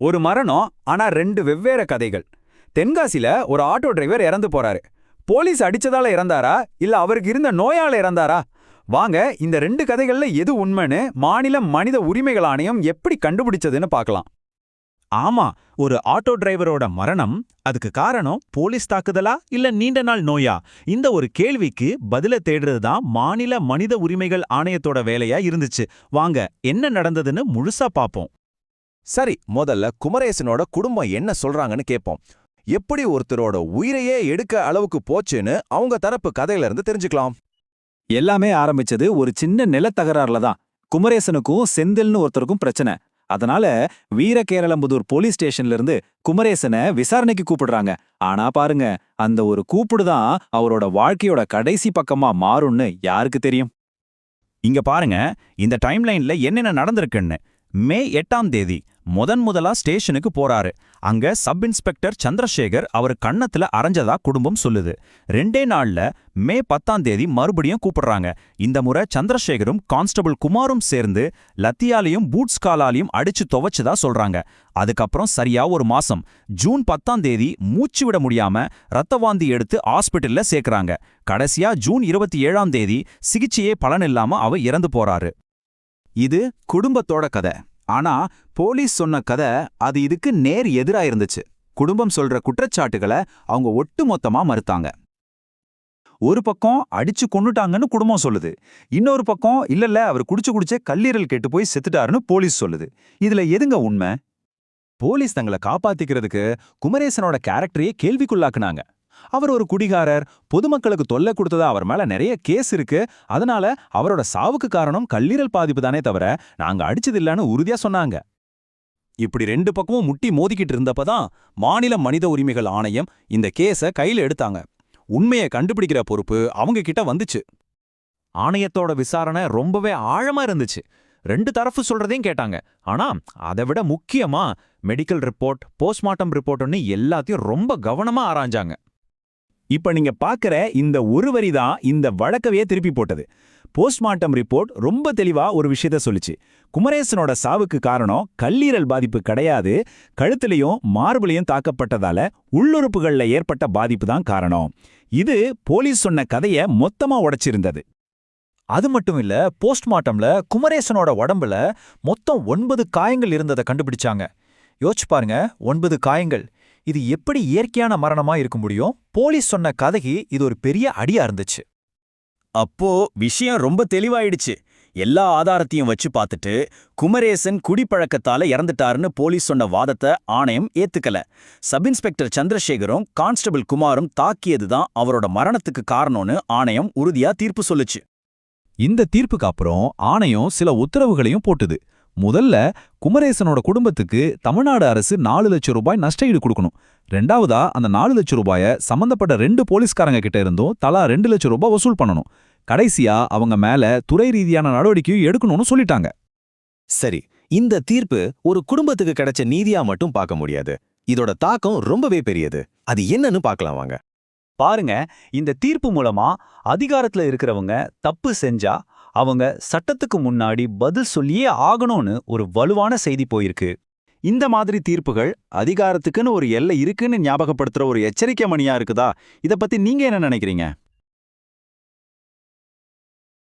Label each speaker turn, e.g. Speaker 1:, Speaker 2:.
Speaker 1: ஒரு மரணம் ஆனா ரெண்டு வெவ்வேறு கதைகள். தென்காசில ஒரு ஆட்டோ டிரைவர் இறந்து போறாரு. போலீஸ் அடிச்சதால இறந்தாரா? இல்ல அவருக்கு இருந்த நோயால இறந்தாரா? வாங்க இந்த ரெண்டு கதைகள்ல எது உண்மைன்னு மாநில மனித உரிமைகள் ஆணையம் எப்படி கண்டுபிடிச்சதுன்னு பார்க்கலாம்.
Speaker 2: ஆமா ஒரு ஆட்டோ டிரைவரோட மரணம் அதுக்கு காரணம் போலீஸ் தாக்குதலா? இல்ல நீண்ட நாள் நோயா? இந்த ஒரு கேள்விக்கு பதில தேடுறது தான் மாநில மனித உரிமைகள் ஆணையத்தோட வேலையா இருந்துச்சு. வாங்க என்ன நடந்ததுன்னு முழுசா பாப்போம்
Speaker 3: சரி முதல்ல குமரேசனோட குடும்பம் என்ன சொல்றாங்கன்னு கேட்போம் எப்படி ஒருத்தரோட உயிரையே எடுக்க அளவுக்கு போச்சுன்னு அவங்க தரப்பு கதையில இருந்து தெரிஞ்சுக்கலாம்.
Speaker 4: எல்லாமே ஆரம்பிச்சது ஒரு சின்ன நிலத்தகராறுல தான். குமரேசனுக்கும் செந்தில்னு ஒருத்தருக்கும் பிரச்சனை. அதனால வீரகேரளம்புதூர் போலீஸ் ஸ்டேஷன்ல இருந்து குமரேசனை விசாரணைக்கு கூப்பிடுறாங்க. ஆனா பாருங்க அந்த ஒரு கூப்பிடுதான் அவரோட வாழ்க்கையோட கடைசி பக்கமா மாறும்னு யாருக்கு தெரியும்?
Speaker 2: இங்க பாருங்க இந்த டைம்லைன்ல என்னென்ன நடந்திருக்குன்னு. மே எட்டாம் தேதி முதன் முதலா ஸ்டேஷனுக்கு போறாரு. அங்க சப் இன்ஸ்பெக்டர் சந்திரசேகர் அவர் கண்ணத்துல அரைஞ்சதா குடும்பம் சொல்லுது. ரெண்டே நாள்ல மே பத்தாம் தேதி மறுபடியும் கூப்பிடுறாங்க. இந்த முறை சந்திரசேகரும் கான்ஸ்டபிள் குமாரும் சேர்ந்து லத்தியாலையும் பூட்ஸ் காலாலையும் அடிச்சு துவைச்சதா சொல்றாங்க. அதுக்கப்புறம் சரியா ஒரு மாசம். ஜூன் பத்தாம் தேதி மூச்சு விட முடியாம ரத்தவாந்தி எடுத்து ஹாஸ்பிட்டல்ல சேர்க்கறாங்க. கடைசியா ஜூன் இருபத்தி ஏழாம் தேதி சிகிச்சையே பலனில்லாம அவ இறந்து போறாரு.
Speaker 1: இது குடும்பத்தோட கதை. ஆனா போலீஸ் சொன்ன கதை அது இதுக்கு நேர் எதிரா இருந்துச்சு குடும்பம் சொல்ற குற்றச்சாட்டுகளை அவங்க ஒட்டுமொத்தமா மறுத்தாங்க. ஒரு பக்கம் அடிச்சு கொண்டுட்டாங்கன்னு குடும்பம் சொல்லுது. இன்னொரு பக்கம் இல்லல்ல அவர் குடிச்சு குடிச்சே கல்லீரல் கெட்டு போய் செத்துட்டாருன்னு போலீஸ் சொல்லுது. இதுல எதுங்க உண்மை? போலீஸ் தங்களை காப்பாத்திக்கிறதுக்கு குமரேசனோட கேரக்டரையே கேள்விக்குள்ளாக்குனாங்க. அவர் ஒரு குடிகாரர் பொதுமக்களுக்கு தொல்லை கொடுத்ததா அவர் மேல நிறைய கேஸ் இருக்கு. அதனால அவரோட சாவுக்கு காரணம் கல்லீரல் பாதிப்பு தானே தவிர நாங்க அடிச்சதில்லன்னு உறுதியா சொன்னாங்க. இப்படி ரெண்டு பக்கமும் முட்டி மோதிக்கிட்டு இருந்தப்பதான் மாநில மனித உரிமைகள் ஆணையம் இந்த கேஸ கையில எடுத்தாங்க. உண்மையை கண்டுபிடிக்கிற பொறுப்பு அவங்க கிட்ட வந்துச்சு. ஆணையத்தோட விசாரணை ரொம்பவே ஆழமா இருந்துச்சு. ரெண்டு தரப்பு சொல்றதையும் கேட்டாங்க. ஆனா அதை விட முக்கியமா மெடிக்கல் ரிப்போர்ட் போஸ்ட்மார்ட்டம் ரிப்போர்ட்னு எல்லாத்தையும் ரொம்ப கவனமா ஆராய்ஞ்சாங்க. இப்ப நீங்க பாக்குற இந்த ஒரு வரி தான் இந்த வழக்கவே திருப்பி போட்டது. போஸ்ட்மார்ட்டம் ரிப்போர்ட் ரொம்ப தெளிவா ஒரு விஷயத்த சொல்லுச்சு. குமரேசனோட சாவுக்கு காரணம் கல்லீரல் பாதிப்பு கிடையாது கழுத்துலயும் மார்புலையும் தாக்கப்பட்டதால உள்ளுறுப்புகள்ல ஏற்பட்ட பாதிப்பு தான் காரணம். இது போலீஸ் சொன்ன கதைய மொத்தமா உடைச்சிருந்தது. அது மட்டும் இல்ல போஸ்ட்மார்ட்டம்ல குமரேசனோட உடம்புல மொத்தம் ஒன்பது காயங்கள் இருந்ததை கண்டுபிடிச்சாங்க. யோசிச்சு பாருங்க ஒன்பது காயங்கள். இது எப்படி இயற்கையான மரணமா இருக்க முடியும்? போலீஸ் சொன்ன கதைக்கு இது ஒரு பெரிய அடியா இருந்துச்சு.
Speaker 2: அப்போ விஷயம் ரொம்ப தெளிவாயிடுச்சு. எல்லா ஆதாரத்தையும் வச்சு பார்த்துட்டு குமரேசன் குடிப்பழக்கத்தால இறந்துட்டாருன்னு போலீஸ் சொன்ன வாதத்தை ஆணையம் ஏத்துக்கல. சப் இன்ஸ்பெக்டர் சந்திரசேகரும் கான்ஸ்டபிள் குமாரும் தாக்கியதுதான் அவரோட மரணத்துக்கு காரணம்னு ஆணையம் உறுதியா தீர்ப்பு சொல்லுச்சு.
Speaker 4: இந்த தீர்ப்புக்கு அப்புறம் ஆணையம் சில உத்தரவுகளையும் போட்டுது. முதல்ல குமரேசனோட குடும்பத்துக்கு தமிழ்நாடு அரசு நாலு லட்சம் ரூபாய் நஷ்டஈடு கொடுக்கணும். ரெண்டாவதா அந்த நாலு லட்சம் ரூபாய சம்பந்தப்பட்ட ரெண்டு போலீஸ்காரங்க கிட்ட இருந்தும் தலா ரெண்டு லட்சம் ரூபாய் வசூல் பண்ணணும். கடைசியா அவங்க மேல துறை ரீதியான நடவடிக்கையும் எடுக்கணும்னு சொல்லிட்டாங்க.
Speaker 3: சரி இந்த தீர்ப்பு ஒரு குடும்பத்துக்கு கிடைச்ச நீதியா மட்டும் பார்க்க முடியாது. இதோட தாக்கம் ரொம்பவே பெரியது. அது என்னன்னு பார்க்கலாம் வாங்க.
Speaker 1: பாருங்க இந்த தீர்ப்பு மூலமா அதிகாரத்துல இருக்கிறவங்க தப்பு செஞ்சா அவங்க சட்டத்துக்கு முன்னாடி பதில் சொல்லியே ஆகணும்னு ஒரு வலுவான செய்தி போயிருக்கு. இந்த மாதிரி தீர்ப்புகள் அதிகாரத்துக்குன்னு ஒரு எல்லை இருக்குன்னு ஞாபகப்படுத்துற ஒரு எச்சரிக்கை மணியா இருக்குதா? இத பத்தி நீங்க என்ன நினைக்கிறீங்க?